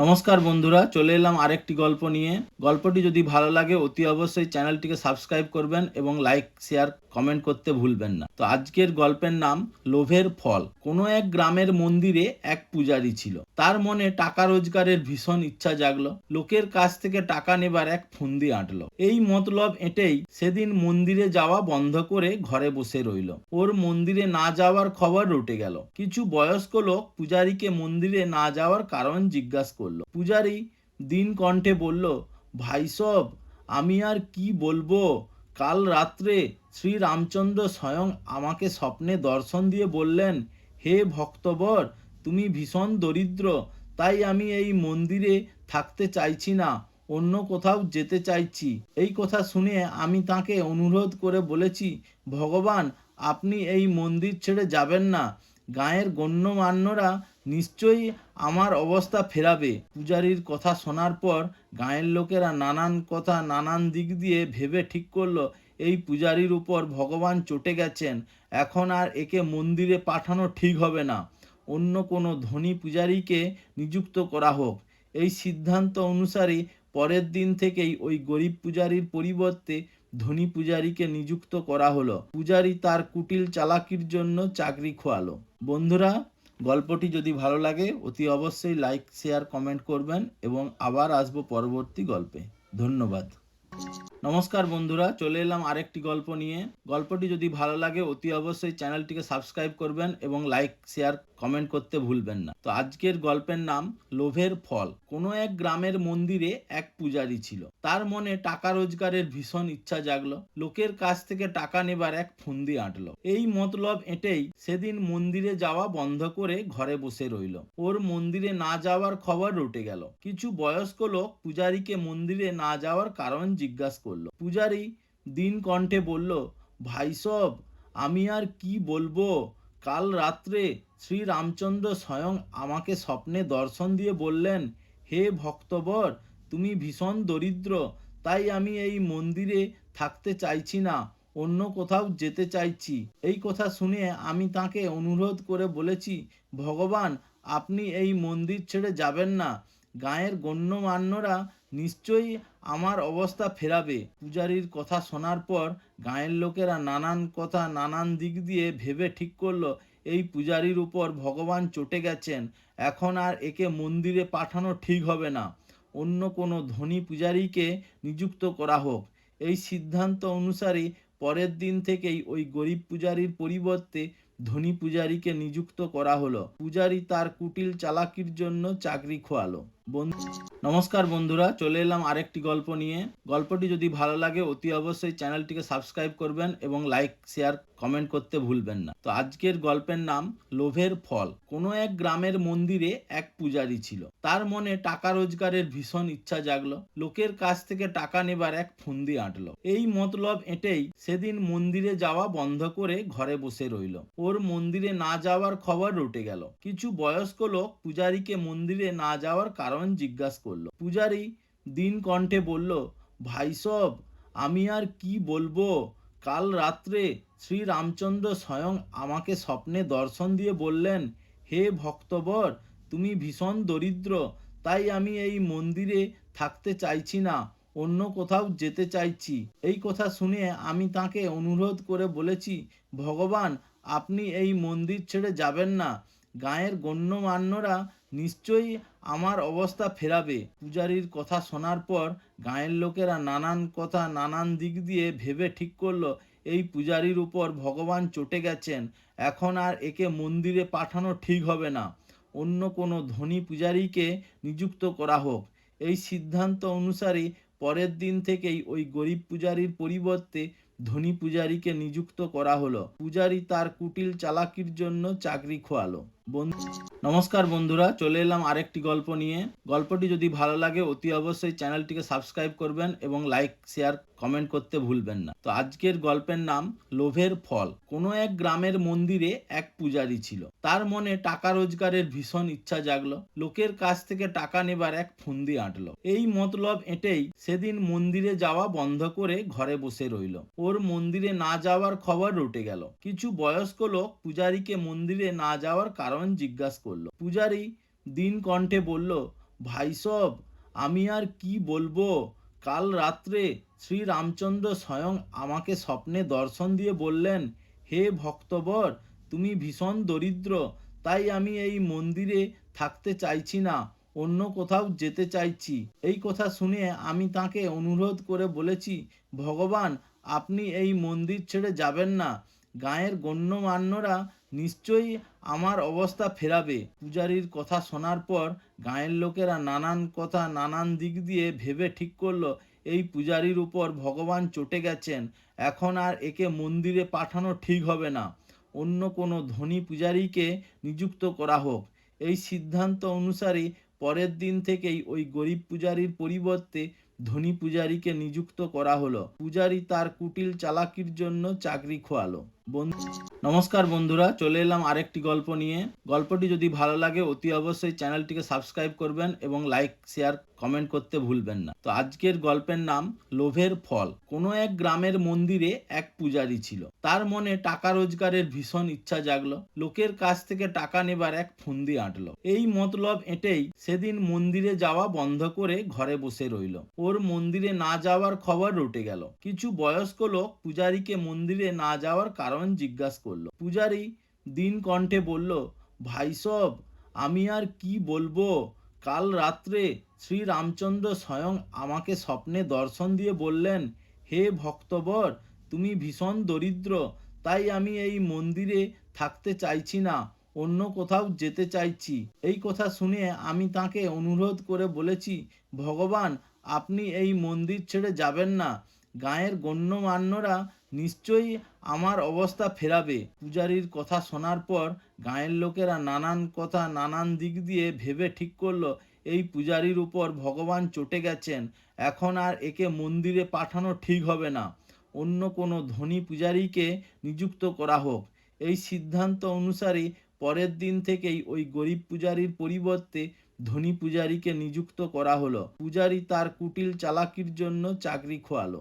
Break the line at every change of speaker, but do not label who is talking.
নমস্কার বন্ধুরা, চলে এলাম আরেকটি গল্প নিয়ে। গল্পটি যদি ভালো লাগে, অতি অবশ্যই চ্যানেলটিকে সাবস্ক্রাইব করবেন এবং লাইক, শেয়ার, কমেন্ট করতে ভুলবেন না। তো আজকের গল্পের নাম লোভের ফল। কোনো এক গ্রামের মন্দিরে এক পূজারী ছিল। তার মনে টাকা রোজগারের ভীষণ ইচ্ছা জাগলো। লোকের কাছ থেকে টাকা নেবার এক ফুন্দি আঁটলো। এই মতলব এঁটেই সেদিন মন্দিরে যাওয়া বন্ধ করে ঘরে বসে রইল। ওর মন্দিরে না যাওয়ার খবর রটে গেল। কিছু বয়স্ক লোক পূজারীকে মন্দিরে না যাওয়ার কারণ জিজ্ঞাসা করল পূজারী দিন কণ্ঠে বলল, ভাই সব, আমি আর কি বলব? কাল রাত্রে শ্রী রামচন্দ্র স্বয়ং আমাকে স্বপ্নে দর্শন দিয়ে বললেন, হে ভক্তবর, তুমি ভীষণ দরিদ্র, তাই আমি এই মন্দিরে থাকতে চাইছি না, অন্য কোথাও যেতে চাইছি এই কথা শুনে আমি তাকে অনুরোধ করে বলেছি, ভগবান, আপনি এই মন্দির ছেড়ে যাবেন না। গায়ের গণ্যমান্যরা নিশ্চয়ই আমার অবস্থা ফেরাবে। পূজারীর কথা শোনার পর গায়ের লোকেরা নানান কথা, নানান দিক দিয়ে ভেবে ঠিক করল, এই পূজারীর উপর ভগবান চটে গেছেন। এখন আর একে মন্দিরে পাঠানো ঠিক হবে না। অন্য কোনো ধনী পূজারীকে নিযুক্ত করা হোক। এই সিদ্ধান্ত অনুসারে পরের দিন থেকেই ওই গরিব পূজারীর পরিবর্তে ধনী পূজারীকে নিযুক্ত করা হলো। পূজারী তার কুটিল চালাকির জন্য চাকরি খোয়ালো। বন্ধুরা গল্পটি যদি ভালো লাগে, অতি অবশ্যই লাইক শেয়ার কমেন্ট করবেন এবং আবার আসব পরবর্তী গল্পে। ধন্যবাদ। নমস্কার বন্ধুরা, চলে এলাম আরেকটি গল্প নিয়ে। গল্পটি যদি ভালো লাগে, অতি অবশ্যই চ্যানেলটিকে সাবস্ক্রাইব করবেন এবং লাইক শেয়ার কমেন্ট করতে ভুলবেন না। তো আজকের গল্পের নাম লোভের ফল। কোনো এক গ্রামের মন্দিরে এক পূজারী ছিল। তার মনে টাকা রোজগারের ভীষণ ইচ্ছা জাগলো। লোকের কাছ থেকে টাকা নেবার এক ফুন্দি আঁটলো। এই মতলব এঁটেই সেদিন মন্দিরে যাওয়া বন্ধ করে ঘরে বসে রইল। ওর মন্দিরে না যাওয়ার খবর রটে গেল। কিছু বয়স্ক লোক পূজারীকে মন্দিরে না যাওয়ার কারণ জিজ্ঞাসা করল। পূজারী দিন কণ্ঠে বলল ভাইসব আমি আর কি বলব? কাল রাত্রে শ্রী রামচন্দ্র স্বয়ং আমাকে স্বপ্নে দর্শন দিয়ে বললেন, হে ভক্তবর, তুমি ভীষণ দরিদ্র, তাই আমি এই মন্দিরে থাকতে চাইছি না, অন্য কোথাও যেতে চাইছি। এই কথা শুনে আমি তাকে অনুরোধ করে বলেছি, ভগবান, আপনি এই মন্দির ছেড়ে যাবেন না। গায়ের গণ্যমান্যরা নিশ্চয়ই আমার অবস্থা ফেরাবে। পূজারীর কথা শোনার পর গাঁয়ের লোকেরা নানান কথা, নানান দিক দিয়ে ভেবে ঠিক করল, এই পূজারীর উপর ভগবান চটে গেছেন। এখন আর একে মন্দিরে পাঠানো ঠিক হবে না। অন্য কোনো ধনী পূজারীকে নিযুক্ত করা হোক। এই সিদ্ধান্ত অনুসারে পরের দিন থেকেই ওই গরিব পূজারীর পরিবর্তে ধনী পূজারীকে নিযুক্ত করা হলো। পূজারী তার কুটিল চালাকির জন্য চাকরি খোয়ালো। নমস্কার বন্ধুরা, চলে এলাম আরেকটি গল্প নিয়ে। গল্পটি যদি ভালো লাগে, অতি অবশ্যই চ্যানেলটিকে সাবস্ক্রাইব করবেন এবং লাইক, শেয়ার, কমেন্ট করতে ভুলবেন না। তো আজকের গল্পের নাম, লোভের ফল। কোনো এক গ্রামের মন্দিরে এক পূজারী ছিল। তার মনে টাকা রোজগারের ভীষণ ইচ্ছা জাগলো। লোকের কাছ থেকে টাকা নেবার এক ফুন্দি আঁটলো। এই মতলব এঁটেই সেদিন মন্দিরে যাওয়া বন্ধ করে ঘরে বসে রইল। ওর মন্দিরে না যাওয়ার খবর রটে গেল। কিছু বয়স্ক লোক পূজারীকে মন্দিরে না যাওয়ার কারণ জিজ্ঞাসা করল। পূজারী দিন কণ্ঠে বলল, ভাই সব, আমি আর কি বলব? কাল রাত্রে শ্রী রামচন্দ্র স্বয়ং আমাকে স্বপ্নে দর্শন দিয়ে বললেন, হে ভক্তবর, তুমি ভীষণ দরিদ্র, তাই আমি এই মন্দিরে থাকতে চাইছি না, অন্য কোথাও যেতে চাইছি। এই কথা শুনে আমি তাকে অনুরোধ করে বলেছি, ভগবান আপনি এই মন্দির ছেড়ে যাবেন না। গায়ের গণ্যমান্যরা নিশ্চয়ই আমার অবস্থা ফেরাবে। পূজারীর কথা শোনার পর গায়ের লোকেরা নানান কথা, নানান দিক দিয়ে ভেবে ঠিক করল, এই পূজারীর উপর ভগবান চটে গেছেন। এখন আর একে মন্দিরে পাঠানো ঠিক হবে না। অন্য কোনো ধনী পূজারীকে নিযুক্ত করা হোক। এই সিদ্ধান্ত অনুসারে পরের দিন থেকেই ওই গরিব পূজারীর পরিবর্তে ধনী পূজারীকে নিযুক্ত করা হলো। পূজারী তার কুটিল চালাকির জন্য চাকরি খোয়ালো। নমস্কার বন্ধুরা, চলে এলাম আরেকটি গল্প নিয়ে। গল্পটি যদি ভালো লাগে, অতি অবশ্যই চ্যানেলটিকে সাবস্ক্রাইব করবেন এবং লাইক, শেয়ার, কমেন্ট করতে ভুলবেন না। তো আজকের গল্পের নাম, লোভের ফল। কোনো এক গ্রামের মন্দিরে এক পূজারী ছিল। তার মনে টাকা রোজগারের ভীষণ ইচ্ছা জাগলো। লোকের কাছ থেকে টাকা নেবার এক ফুন্দি আঁটলো। এই মতলব এঁটেই সেদিন মন্দিরে যাওয়া বন্ধ করে ঘরে বসে রইল। ওর মন্দিরে না যাওয়ার খবর রটে গেল। কিছু বয়স্ক লোক পূজারীকে মন্দিরে না যাওয়ার কারণ জিজ্ঞাসা করল, পূজারী, দিন কণ্ঠে বলল ভাইসব আমি আর কি বলব? কাল রাত্রে শ্রী রামচন্দ্র স্বয়ং আমাকে স্বপ্নে দর্শন দিয়ে বললেন, হে ভক্তবর, তুমি ভীষণ দরিদ্র, তাই আমি এই মন্দিরে থাকতে চাইছি না, অন্য কোথাও যেতে চাইছি এই কথা শুনে আমি তাকে অনুরোধ করে বলেছি, ভগবান, আপনি এই মন্দির ছেড়ে যাবেন না। গায়ের গণ্যমান্যরা নিশ্চয়ই আমার অবস্থা ফেরাবে। পূজারীর কথা শোনার পর গাঁয়ের লোকেরা নানান কথা, নানান দিক দিয়ে ভেবে ঠিক করল, এই পূজারীর উপর ভগবান চটে গেছেন। এখন আর একে মন্দিরে পাঠানো ঠিক হবে না। অন্য কোনো ধনী পূজারীকে নিযুক্ত করা হোক। এই সিদ্ধান্ত অনুসারে পরের দিন থেকেই ওই গরিব পূজারীর পরিবর্তে ধনী পূজারীকে নিযুক্ত করা হলো। পূজারী তার কুটিল চালাকির জন্য চাকরি খোয়ালো। নমস্কার বন্ধুরা, চলে এলাম আরেকটি গল্প নিয়ে। গল্পটি যদি ভালো লাগে, অতি অবশ্যই চ্যানেলটিকে সাবস্ক্রাইব করবেন এবং লাইক, শেয়ার, কমেন্ট করতে ভুলবেন না। তো আজকের গল্পের নাম, লোভের ফল। কোনো এক গ্রামের মন্দিরে এক পূজারী ছিল। তার মনে টাকা রোজগারের ভীষণ ইচ্ছা জাগলো। লোকের কাছ থেকে টাকা নেবার এক ফন্দি আঁটলো। এই মতলব এঁটেই সেদিন মন্দিরে যাওয়া বন্ধ করে ঘরে বসে রইল। ওর মন্দিরে না যাওয়ার খবর রটে গেল। কিছু বয়স্ক লোক পূজারীকে মন্দিরে না যাওয়ার কারণ জিজ্ঞাসা করল, পূজারী, দিন কণ্ঠে বলল ভাইসব আমি আর কি বলব? কাল রাত্রে শ্রী রামচন্দ্র স্বয়ং আমাকে স্বপ্নে দর্শন দিয়ে বললেন, হে ভক্তবর, তুমি ভীষণ দরিদ্র, তাই আমি এই মন্দিরে থাকতে চাইছি না, অন্য কোথাও যেতে চাইছি এই কথা শুনে আমি তাকে অনুরোধ করে বলেছি, ভগবান, আপনি এই মন্দির ছেড়ে যাবেন না। গায়ের গণ্যমান্যরা নিশ্চয়ই আমার অবস্থা ফেরাবে। পূজারীর কথা শোনার পর গাঁয়ের লোকেরা নানান কথা, নানান দিক দিয়ে ভেবে ঠিক করল, এই পূজারীর উপর ভগবান চটে গেছেন। এখন আর একে মন্দিরে পাঠানো ঠিক হবে না। অন্য কোনো ধনী পূজারীকে নিযুক্ত করা হোক। এই সিদ্ধান্ত অনুসারে পরের দিন থেকেই ওই গরিব পূজারীর পরিবর্তে ধনী পূজারীকে নিযুক্ত করা হলো। পূজারী তার কুটিল চালাকির জন্য চাকরি খোয়ালো।